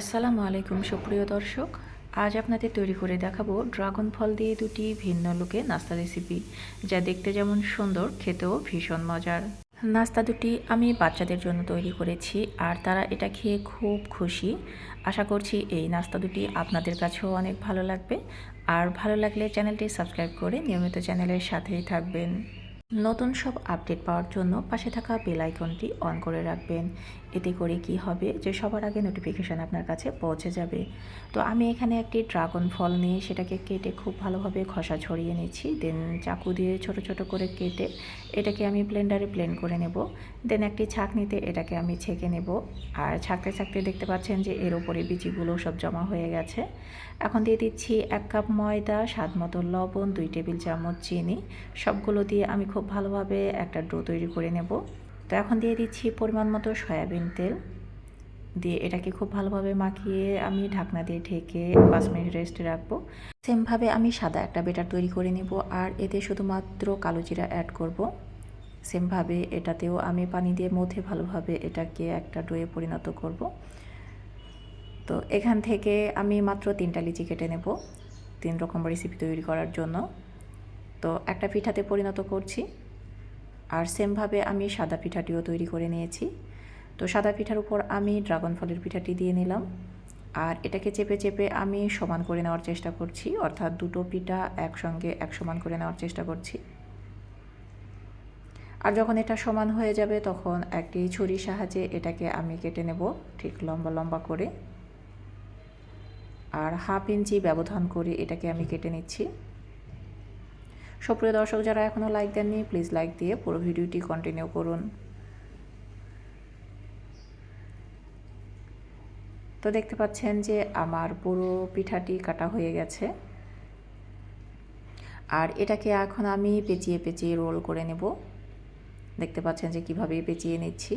আসসালামু আলাইকুম, সুপ্রিয় দর্শক। আজ আপনাদের তৈরি করে দেখাবো ড্রাগন ফল দিয়ে দুটি ভিন্ন লুকে নাস্তা রেসিপি যা দেখতে যেমন সুন্দর, খেতেও ভীষণ মজার। নাস্তা দুটি আমি বাচ্চাদের জন্য তৈরি করেছি, আর তারা এটা খেয়ে খুব খুশি। আশা করছি এই নাস্তা দুটি আপনাদের কাছেও অনেক ভালো লাগবে। আর ভালো লাগলে চ্যানেলটি সাবস্ক্রাইব করে নিয়মিত চ্যানেলের সাথেই থাকবেন। নতুন সব আপডেট পাওয়ার জন্য পাশে থাকা বেল আইকনটি অন করে রাখবেন। এতে করে কি হবে যে সবার আগে নোটিফিকেশান আপনার কাছে পৌঁছে যাবে। তো আমি এখানে একটি ড্রাগন ফল নিয়ে সেটাকে কেটে খুব ভালোভাবে খসা ছড়িয়ে নিচ্ছি। দেন চাকু দিয়ে ছোট ছোট করে কেটে এটাকে আমি ব্লেন্ডারে ব্লেন্ড করে নেব। দেন একটি ছাঁকনিতে এটাকে আমি ছেঁকে নেব। আর ছাঁকতে ছাঁকতে দেখতে পাচ্ছেন যে এর ওপরে বিচিগুলো সব জমা হয়ে গেছে। এখন দিয়ে দিচ্ছি এক কাপ ময়দা, স্বাদ মতো লবণ, দুই টেবিল চামচ চিনি। সবগুলো দিয়ে আমি খুব ভালোভাবে একটা ডো তৈরি করে নেব। তো এখন দিয়ে দিচ্ছি পরিমাণ মতো সয়াবিন তেল। দিয়ে এটাকে খুব ভালোভাবে মাখিয়ে আমি ঢাকনা দিয়ে ঢেকে পাঁচ মিনিট রেস্টে রাখব। সেমভাবে আমি সাদা একটা বেটার তৈরি করে নিব আর এতে শুধুমাত্র কালো জিরা অ্যাড করব। সেমভাবে এটাতেও আমি পানি দিয়ে মধ্যে ভালোভাবে এটাকে একটা ডোয়ে পরিণত করব। তো এখান থেকে আমি মাত্র তিনটা লিচি কেটে নেব তিন রকম রেসিপি তৈরি করার জন্য। তো একটা পিঠাতে পরিণত করছি। আর সেমভাবে আমি সাদা পিঠাটিও তৈরি করে নিয়েছি। তো সাদা পিঠার উপর আমি ড্রাগন ফলের পিঠাটি দিয়ে নিলাম। আর এটাকে চেপে চেপে আমি সমান করে নেওয়ার চেষ্টা করছি, অর্থাৎ দুটো পিঠা একসঙ্গে এক সমান করে নেওয়ার চেষ্টা করছি। আর যখন এটা সমান হয়ে যাবে, তখন একটি ছুরির সাহায্যে এটাকে আমি কেটে নেব ঠিক লম্বা লম্বা করে। আর হাফ ইঞ্চি ব্যবধান করে এটাকে আমি কেটে নিচ্ছি। সুপ্রিয় দর্শক যারা এখনও লাইক দেননি প্লিজ লাইক দিয়ে পুরো ভিডিওটি কন্টিনিউ করুন। তো দেখতে পাচ্ছেন যে আমার পুরো পিঠাটি কাটা হয়ে গেছে। আর এটাকে এখন আমি পেঁচিয়ে পেঁচিয়ে রোল করে নেব। দেখতে পাচ্ছেন যে কীভাবে পেঁচিয়ে নিচ্ছি।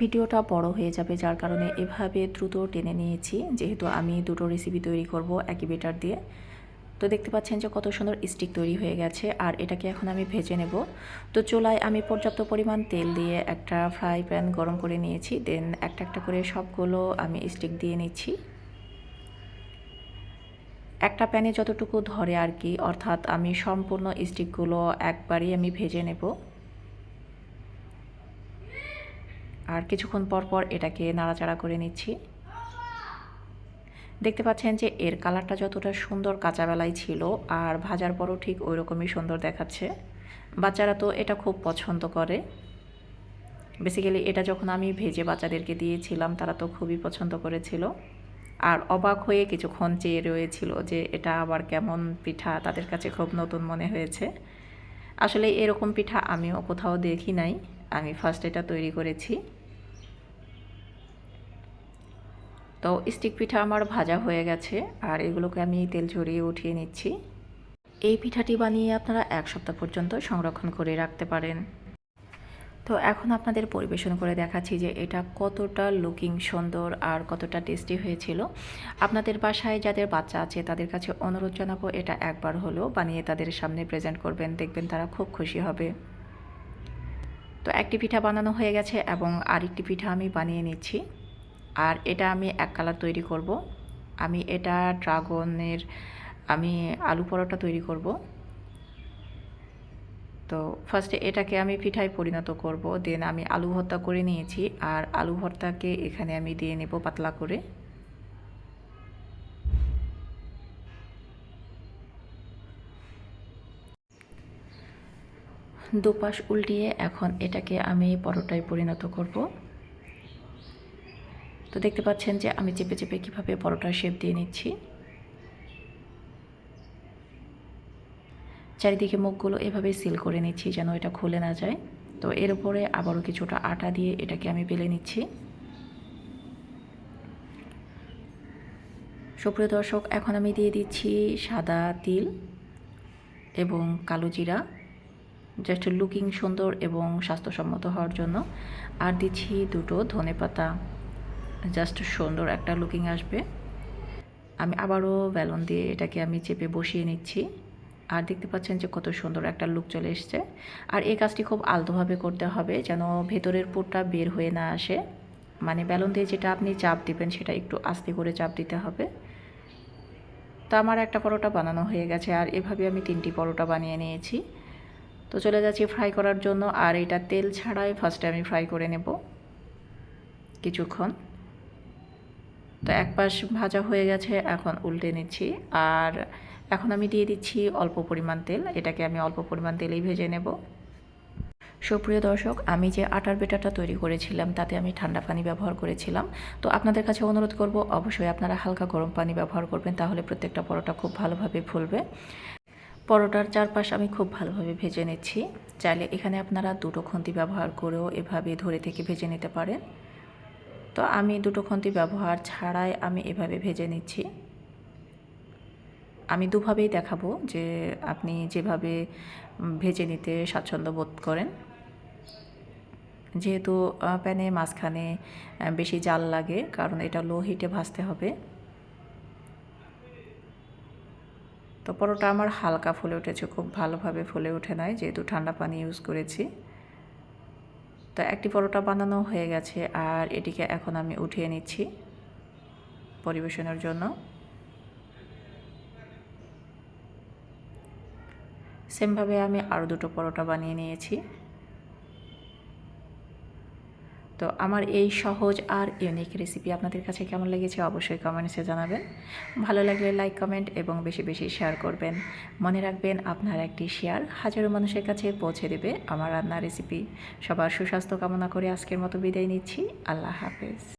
ভিডিওটা বড় হয়ে যাবে, যার কারণে এভাবে দ্রুত টেনে নিয়েছি। যেহেতু আমি দুটো রেসিপি তৈরি করব, একই বেটার দিয়ে। তো দেখতে পাচ্ছেন যে কত সুন্দর স্টিক তৈরি হয়ে গেছে, আর এটাকে এখন আমি ভেজে নেব। তো চুলায় আমি পর্যাপ্ত পরিমাণ তেল দিয়ে একটা ফ্রাই প্যান গরম করে নিয়েছি, দেন একটা একটা করে সবগুলো আমি স্টিক দিয়ে নিচ্ছি। একটা প্যানে যতটুকু ধরে আর কি, অর্থাৎ আমি সম্পূর্ণ স্টিকগুলো একবারই আমি ভেজে নেব। আর কিছুক্ষণ পর পর এটাকে নাড়াচাড়া করে নিচ্ছি। দেখতে পাচ্ছেন যে এর কালারটা যতটা সুন্দর কাঁচাবেলায় ছিল আর ভাজার পরও ঠিক ওই রকমই সুন্দর দেখাচ্ছে। বাচ্চারা তো এটা খুব পছন্দ করে। বেসিক্যালি এটা যখন আমি ভেজে বাচ্চাদেরকে দিয়েছিলাম, তারা তো খুবই পছন্দ করেছিল। আর অবাক হয়ে কিছুক্ষণ চেয়ে রয়েছিল যে এটা আবার কেমন পিঠা, তাদের কাছে খুব নতুন মনে হয়েছে। আসলে এরকম পিঠা আমিও কোথাও দেখি নাই। আমি ফার্স্ট এটা তৈরি করেছি। তো স্টিক পিঠা আমার ভাজা হয়ে গেছে, আর এগুলোকে আমি তেল ঝরিয়ে উঠিয়ে নিচ্ছি। এই পিঠাটি বানিয়ে আপনারা এক সপ্তাহ পর্যন্ত সংরক্ষণ করে রাখতে পারেন। তো এখন আপনাদের পরিবেশন করে দেখাচ্ছি যে এটা কতটা লুকিং সুন্দর আর কতটা টেস্টি হয়েছিল। আপনাদের বাসায় যাদের বাচ্চা আছে, তাদের কাছে অনুরোধ জানাব এটা একবার হলেও বানিয়ে তাদের সামনে প্রেজেন্ট করবেন, দেখবেন তারা খুব খুশি হবে। তো একটি পিঠা বানানো হয়ে গেছে এবং আরেকটি পিঠা আমি বানিয়ে নিচ্ছি। আর এটা আমি এক কালার তৈরি করব। আমি এটা ড্রাগনের, আমি আলু পরোটা তৈরি করব। তো ফার্স্টে এটাকে আমি পিঠায় পরিণত করব দেন আমি আলু ভর্তা করে নিয়েছি আর আলু ভর্তাকে এখানে আমি দিয়ে নেব পাতলা করে। দুপাশ উল্টিয়ে এখন এটাকে আমি পরোটায় পরিণত করব। তো দেখতে পাচ্ছেন যে আমি চেপে চেপে কীভাবে পরোটার শেপ দিয়ে নিচ্ছি। চারিদিকে মুখগুলো এভাবে সিল করে নিচ্ছি যেন এটা খুলে না যায়। তো এর উপরে আবারও কিছুটা আটা দিয়ে এটাকে আমি বেলে নিচ্ছি। সুপ্রিয় দর্শক, এখন আমি দিয়ে দিচ্ছি সাদা তিল এবং কালো জিরা। জাস্ট লুকিং সুন্দর এবং স্বাস্থ্যসম্মত হওয়ার জন্য। আর দিচ্ছি দুটো ধনে পাতা জাস্ট সুন্দর একটা লুকিং আসবে। আমি আবারও ব্যালন দিয়ে এটাকে আমি চেপে বসিয়ে নিচ্ছি। আর দেখতে পাচ্ছেন যে কত সুন্দর একটা লুক চলে এসছে। আর এই কাজটি খুব আলতোভাবে করতে হবে যেন ভেতরের পুরটা বের হয়ে না আসে। মানে বেলুন দিয়ে যেটা আপনি চাপ দিবেন সেটা একটু আস্তে করে চাপ দিতে হবে। তো আমার একটা পরোটা বানানো হয়ে গেছে আর এভাবে আমি তিনটি পরোটা বানিয়ে নিয়েছি। তো চলে যাচ্ছি ফ্রাই করার জন্য। আর এটা তেল ছাড়াই ফার্স্টে আমি ফ্রাই করে নেব। কিছুক্ষণ। তো এক পাশ ভাজা হয়ে গেছে, এখন উল্টে নিচ্ছি। আর এখন আমি দিয়ে দিচ্ছি অল্প পরিমাণ তেল, এটাকে আমি অল্প পরিমাণ তেলেই ভেজে নেব। সুপ্রিয় দর্শক, আমি যে আটার বেটাটা তৈরি করেছিলাম, তাতে আমি ঠান্ডা পানি ব্যবহার করেছিলাম। তো আপনাদের কাছে অনুরোধ করব, অবশ্যই আপনারা হালকা গরম পানি ব্যবহার করবেন, তাহলে প্রত্যেকটা পরোটা খুব ভালোভাবে ফুলবে। পরোটার চারপাশ আমি খুব ভালোভাবে ভেজে নিচ্ছি। চাইলে এখানে আপনারা দুটো খন্তি ব্যবহার করেও এভাবে ধরে থেকে ভেজে নিতে পারেন। তো আমি দুটো খন্তি ব্যবহার ছাড়াই আমি এভাবে ভেজে নিচ্ছি। আমি দুভাবেই দেখাবো যে আপনি যেভাবে ভেজে নিতে স্বাচ্ছন্দ্য বোধ করেন। যেহেতু প্যানে মাঝখানে বেশি জাল লাগে, কারণ এটা লো হিটে ভাজতে হবে। তো পরোটা আমার হালকা ফুলে উঠেছে, খুব ভালোভাবে ফুলে ওঠে নাই, যেহেতু ঠান্ডা পানি ইউজ করেছি। তো একটি পরোটা বানানো হয়ে গেছে আর এটিকে এখন আমি উঠিয়ে নিচ্ছি পরিবেশনের জন্য। সেমভাবে আমি আরও দুটো পরোটা বানিয়ে নিয়েছি। তো আমার এই সহজ আর ইউনিক রেসিপি আপনাদের কাছে কেমন লেগেছে অবশ্যই কমেন্টসে জানাবেন। ভালো লাগলে লাইক কমেন্ট এবং বেশি বেশি শেয়ার করবেন। মনে রাখবেন আপনার একটি শেয়ার হাজারো মানুষের কাছে পৌঁছে দেবে আমার রান্নার রেসিপি সবার সুস্বাস্থ্য কামনা করে আজকের মতো বিদায় নিচ্ছি। আল্লাহ হাফেজ।